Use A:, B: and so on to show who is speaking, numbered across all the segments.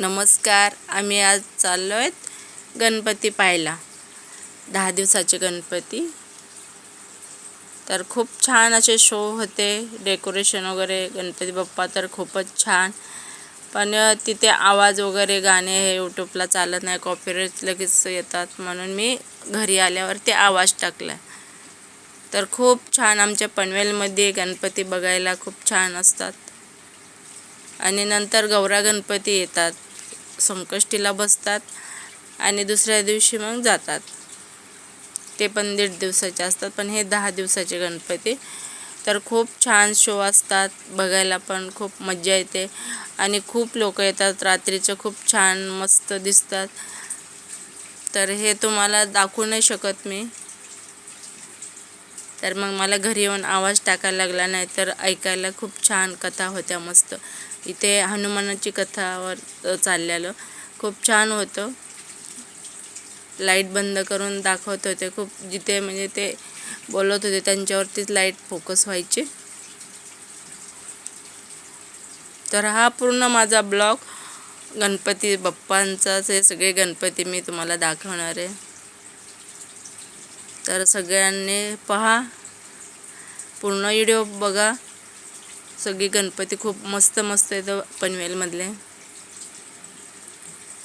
A: नमस्कार आम्ही आज चाललो आहेत गणपती पाहायला. दहा दिवसाचे गणपती. तर खूप छान असे शो होते डेकोरेशन वगैरे गणपती बाप्पा तर खूपच छान. पण तिथे आवाज वगैरे गाणे हे यूट्यूबला चालत नाही कॉपीराईट लगेच येतात. म्हणून मी घरी आल्यावर ते आवाज टाकला तर खूप छान आमच्या पनवेलमध्ये गणपती बघायला खूप छान असतात. आणि नंतर गौरा गणपती येतात. संकष्टीला बसतात आणि दुसऱ्या दिवशी मग जातात. ते पण दीड दिवसाचे असतात पण हे दहा दिवसाचे गणपती. तर खूप छान शो असतात बघायला पण खूप मजा येते आणि खूप लोक येतात रात्रीचं खूप छान मस्त दिसतात. तर हे तुम्हाला दाखवू नाही शकत मी. तर मग मला घरी येऊन आवाज टाकायला लागला नाही तर ऐकायला खूप छान कथा होत्या मस्त. इथे हनुमानाची कथावर चाललेलं. खूप छान होतं. लाइट बंद करून दाखवत होते. खूप जिथे म्हणजे ते बोलत होते त्यांच्यावरतीच लाइट फोकस व्हायची. तर हा पूर्ण माझा ब्लॉग. गणपती बाप्पांचाच हे सगळे गणपती मी तुम्हाला दाखवणार आहे. तर सगळ्यांनी पहा. पूर्ण व्हिडिओ बघा. सगळी गणपती खूप मस्त मस्त येतं हो, पनवेलमधले.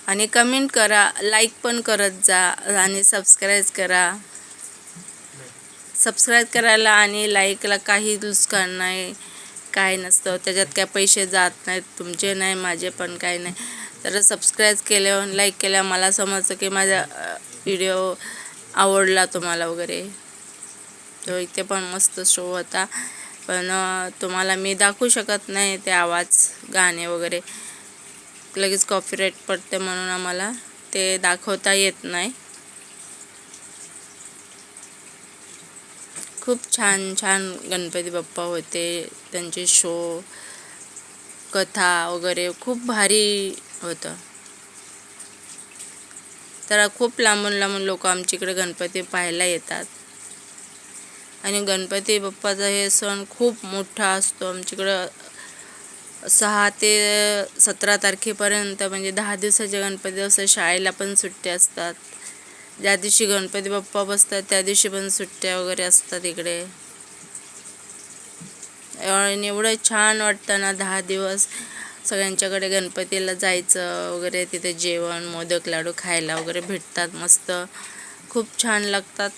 A: आणि कमेंट करा लाईक पण करत जा आणि सबस्क्राईब करा. सबस्क्राईब करायला आणि लाईकला काही नुकसान नाही काय नसतं हो. त्याच्यात काय पैसे जात नाहीत तुमचे नाही माझे पण काही नाही. तर सबस्क्राईब केल्यावर लाईक केल्या मला समजतं की माझा व्हिडिओ आवडला तुम्हाला वगैरे. तो इथे पण मस्त शो होता. पण तुम्हाला मी दाखवू शकत नाही ते आवाज गाणे वगैरे. लगेच कॉपीराईट पडते म्हणून आम्हाला ते दाखवता येत नाही. खूप छान छान गणपती बाप्पा होते त्यांचे शो कथा वगैरे खूप भारी होतं. तर खूप लांबून लांबून लोक आमच्याकडे गणपती पाहायला येतात. आणि गणपती बाप्पाचा हे सण खूप मोठा असतो. आमच्याकडं सहा ते सतरा तारखेपर्यंत म्हणजे दहा दिवसाचे गणपती असं शाळेला पण सुट्ट्या असतात. ज्या दिवशी गणपती बाप्पा बसतात त्या दिवशी पण सुट्ट्या वगैरे असतात इकडे. आणि एवढं छान वाटतं ना दहा दिवस सगळ्यांच्याकडे गणपतीला जायचं वगैरे तिथे जेवण मोदक लाडू खायला वगैरे भेटतात मस्त. खूप छान लागतात.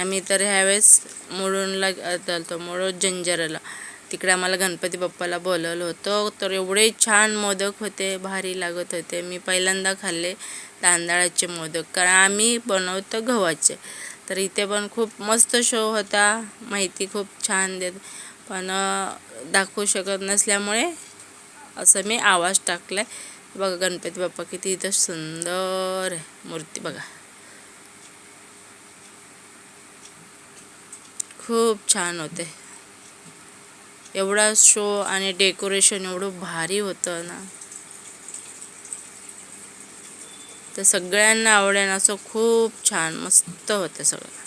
A: आम्ही तर ह्यावेळेस मुळूनला चालतो मुळून जंजरला. तिकडे आम्हाला गणपती बाप्पाला बोलवलं होतं. तर एवढे छान मोदक होते भारी लागत होते. मी पहिल्यांदा खाल्ले तांदळाचे मोदक. कारण आम्ही बनवतो गव्हाचे. तर इथे पण खूप मस्त शो होता. माहिती खूप छान देत. पण दाखवू शकत नसल्यामुळे असं मी आवाज टाकला आहे बघा गणपती बाप्पा किती इथं सुंदर मूर्ती बघा. खूप छान होते. एवढा शो आणि डेकोरेशन एवढं भारी होतं ना. तर सगळ्यांना आवडेल असं खूप छान मस्त होतं सगळं.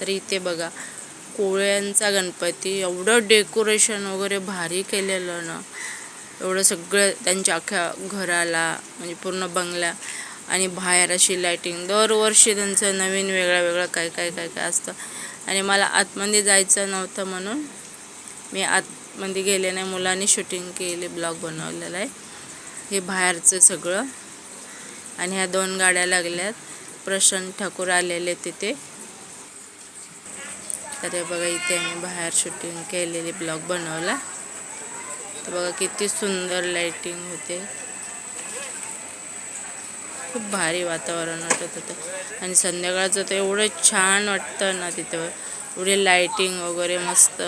A: तर इथे बघा कोळ्यांचा गणपती एवढं डेकोरेशन वगैरे भारी केलेलं ना. एवढं सगळं त्यांच्या अख्ख्या घराला म्हणजे पूर्ण बंगल्या आणि बाहेर अशी लाईटिंग दरवर्षी त्यांचं नवीन वेगळं वेगळं काय काय काय काय असतं. आणि मला आतमध्ये जायचं नव्हतं म्हणून मी आतमध्ये गेले नाही. मुलांनी शूटिंग केली ब्लॉग बनवलेला आहे. हे बाहेरचं सगळं. आणि ह्या दोन गाड्या लागल्यात. प्रशांत ठाकूर आलेले तिथे. तर हे बघा इथे आम्ही बाहेर शूटिंग केलेली ब्लॉग बनवला. तर बघा किती सुंदर लाईटिंग होते. खूप भारी वातावरण वाटत होतं. आणि संध्याकाळचं तर एवढं छान वाटतं ना तिथं. एवढे लाईटिंग वगैरे मस्त.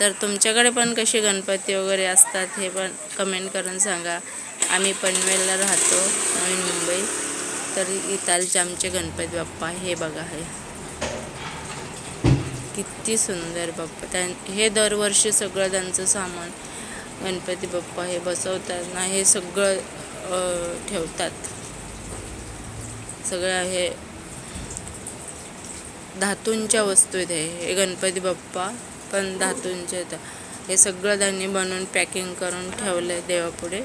A: तर तुमच्याकडे पण कसे गणपती वगैरे असतात हे पण कमेंट करून सांगा. आम्ही पनवेलला राहतो नवीन मुंबई. तर इथालचे आमचे गणपती बाप्पा हे बघा हे. किती सुंदर बाप्पा. त्या हे दरवर्षी सगळं त्यांचं सामान गणपती बाप्पा हे बसवतात ना हे सगळं ठेवतात. सगळं हे धातूंच्या वस्तू इथे. हे गणपती बाप्पा पण धातूंचे आहेत हे सगळं त्यांनी बनवून पॅकिंग करून ठेवलं आहे देवापुढे.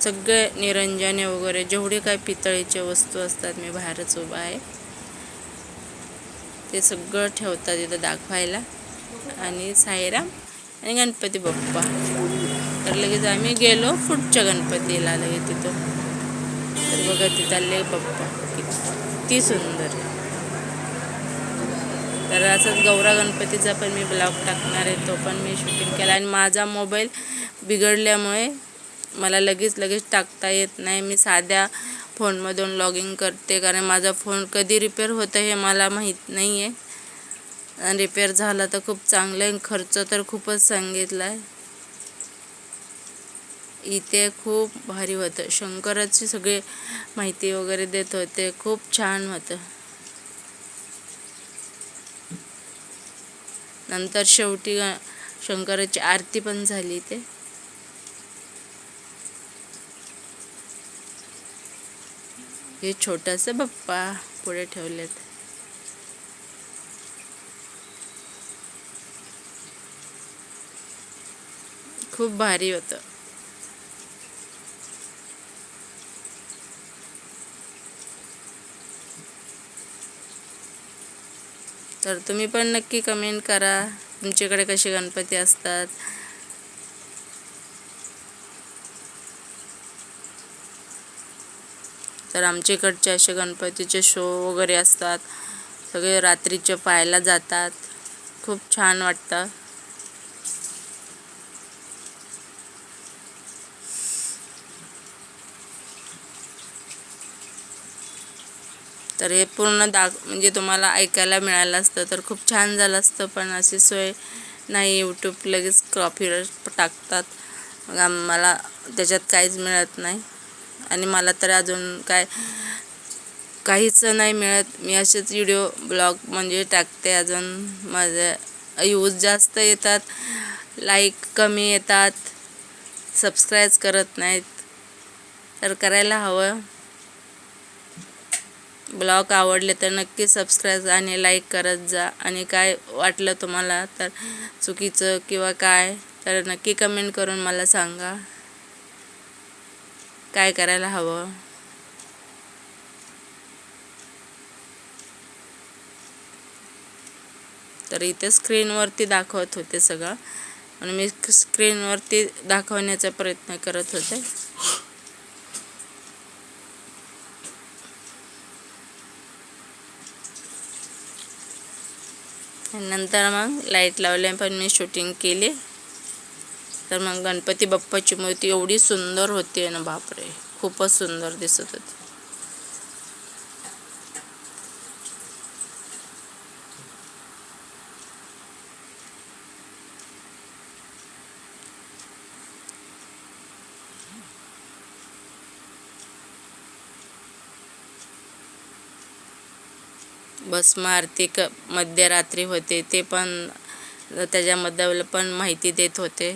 A: सगळे निरंजने वगैरे जेवढे काय पितळीचे वस्तू असतात मी बाहेरच उभा आहे. ते सगळं ठेवतात इथं दाखवायला. आणि साईराम आणि गणपती बाप्पा. तर लगेच आम्ही गेलो पुढच्या गणपतीला लगेच तिथं. तर बघा तिथले बाप्पा किती सुंदर. तर असंच गौरा गणपतीचा पण मी ब्लॉग टाकणार आहे तो पण मी शूटिंग केला. आणि माझा मोबाईल बिघडल्यामुळे मला लगेच लगेच टाकता येत नाही. मी साध्या फोनमधून लॉगिंग करते कारण माझा फोन कधी रिपेअर होतं हे मला माहीत नाही आहे. आणि रिपेअर झाला तर खूप चांगलं आहे. खर्च तर खूपच सांगितला आहे. इथे खूप भारी होतं. शंकराची सगळी माहिती वगैरे देत होते. खूप छान होतं. नंतर शेवटी शंकराची आरती पण झाली ते हे छोटस बाप्पा पुढे ठेवलेत. खूप भारी होतं. तर तुम्ही पण नक्की कमेंट करा. तुमच्याकडे कसे गणपती असतात? तर आमच्या इकडचे असे गणपतीचे शो वगैरे असतात. सगळे रात्रीचे पाहायला जातात. खूप छान वाटतं. तर हे पूर्ण दाख म्हणजे तुम्हाला ऐकायला मिळालं असतं तर खूप छान झालं असतं पण अशी सोय नाही. यूट्यूब लगेच कॉपीराईट टाकतात. मग आम्हाला त्याच्यात काहीच मिळत नाही. आणि मला तर अजून काय काहीच नाही मिळत. मी असेच व्हिडिओ ब्लॉग म्हणजे टाकते अजून. माझे यूज जास्त येतात. लाईक कमी येतात. सबस्क्राईब करत नाहीत. तर करायला हवं. ब्लॉग आवडले तर नक्की सबस्क्राईब आणि लाईक करत जा. आणि काय वाटलं तुम्हाला तर चुकीचं किंवा काय तर नक्की कमेंट करून मला सांगा. काय करायला हवं? तर इथे स्क्रीनवरती दाखवत होते सगळं. आणि मी स्क्रीनवरती दाखवण्याचा प्रयत्न करत होते. नंतर मग लाइट लावल्या पण मी शूटिंग केली. तर मग गणपती बाप्पाची मूर्ती एवढी सुंदर होती ना बापरे खूपच सुंदर दिसत होती. भस्म आरती क मध्यरात्री होते ते पण त्याच्यामध्ये पण माहिती देत होते.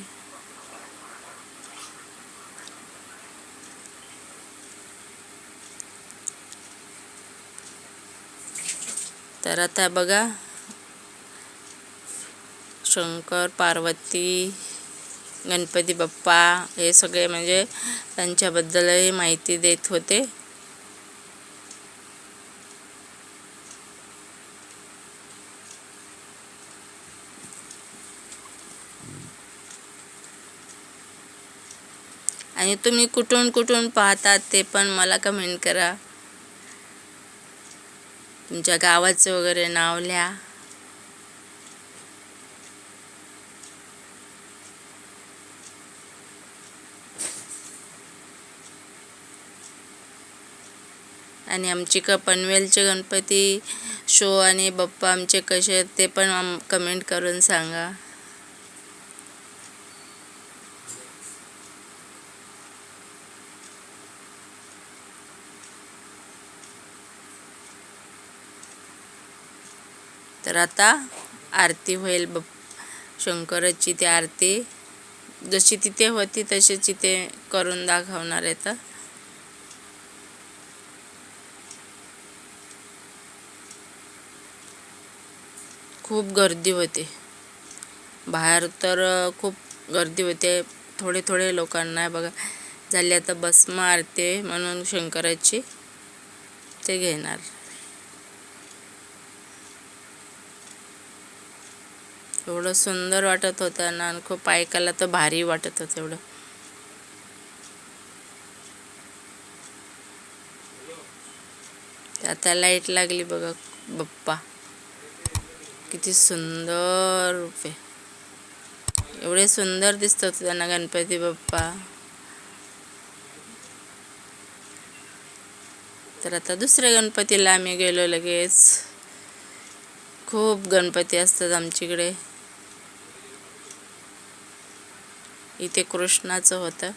A: तर आता बघा शंकर पार्वती गणपती बाप्पा हे सगळे म्हणजे त्यांच्याबद्दलही माहिती देत होते. आणि तुम्ही कुठून कुठून पाहतात ते पण मला कमेंट करा. तुमच्या गावाचं वगैरे नाव लिहा. आणि आमची क पनवेलचे गणपती शो आणि बाप्पा आमचे कसे आहेत ते पण आम कमेंट करून सांगा. तर आता आरती होईल ब शंकराची ती आरती. जशी तिथे होती तशीच इथे करून दाखवणार आहे तर. खूप गर्दी होते. बाहेर तर खूप गर्दी होते. थोडे थोडे लोकांना बघा झाली आता बस मारते म्हणून शंकराची. ते घेणार. एवढं सुंदर वाटत होतं ना आणि खूप ऐकायला तर भारी वाटत होतं एवढं. आता लाइट लागली बघा बप्पा. किती सुंदर रूप आहे. एवढे सुंदर दिसत होते त्यांना गणपती बाप्पा. तर आता दुसऱ्या गणपतीला आम्ही गेलो लगेच. खूप गणपती असतात आमच्याकडे. इथे कृष्णाचं होतं.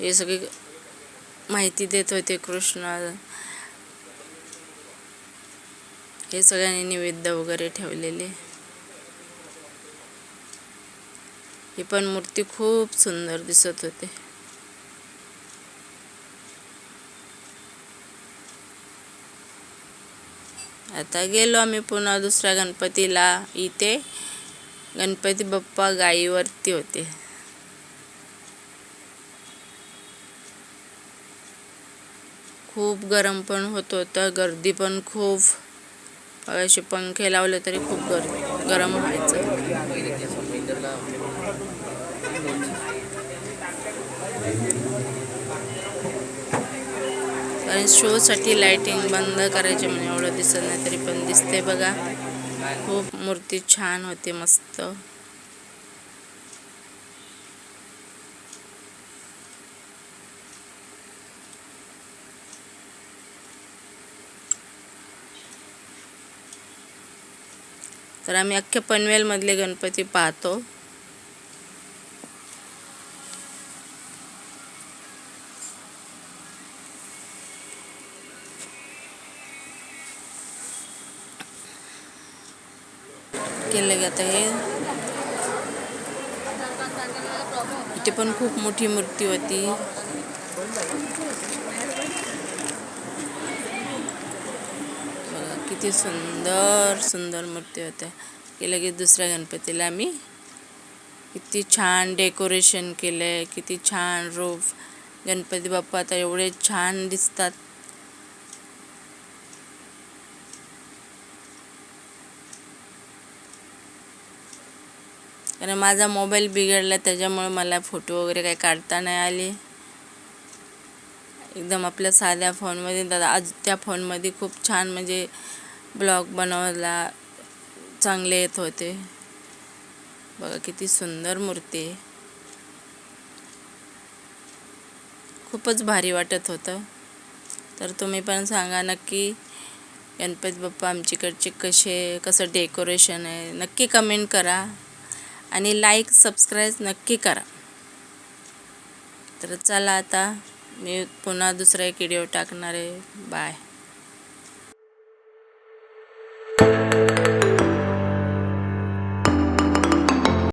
A: हे सगळी माहिती देत होते कृष्ण. हे सगळ्यांनी निवेद्य वगैरे ठेवलेले. ही पण मूर्ती खूप सुंदर दिसत होते. आता गेलो आम्ही पुन्हा दुसऱ्या गणपतीला. इथे गणपती बाप्पा गाईवरती होते. खूप गरम पण होत होतं गर्दी पण खूप. असे पंखे लावले तरी खूप गर गरम व्हायचं. कारण शोसाठी लाइटिंग बंद करायची म्हणजे एवढं दिसत नाही तरी पण दिसते बघा. खूप मूर्ती छान होती मस्त. तर आम्ही अख्ख्या पनवेलमधले गणपती पाहतो. केलं जात आहे हे इथे पण खूप मोठी मूर्ती होती. बघा किती सुंदर सुंदर मूर्ती होत्या की लगेच दुसऱ्या गणपतीला आम्ही किती छान डेकोरेशन केलंय किती छान रूप गणपती बाप्पा आता एवढे छान दिसतात. कारण माझा मोबाईल बिघडला त्याच्यामुळे मला फोटो वगैरे काही काढता नाही आले. एकदम आपल्या साध्या फोनमध्ये दादा आज त्या फोनमध्ये खूप छान म्हणजे ब्लॉग बनवायला चांगले येत होते. बघा किती सुंदर मूर्ती आहे. खूपच भारी वाटत होतं. तर तुम्ही पण सांगा नक्की गणपती बाप्पा आमच्याकडचे कसे कसं डेकोरेशन आहे. नक्की कमेंट करा. आणि लाईक सबस्क्राईब नक्की करा. तर चला आता मी पुन्हा दुसरा एक व्हिडिओ टाकणार आहे. बाय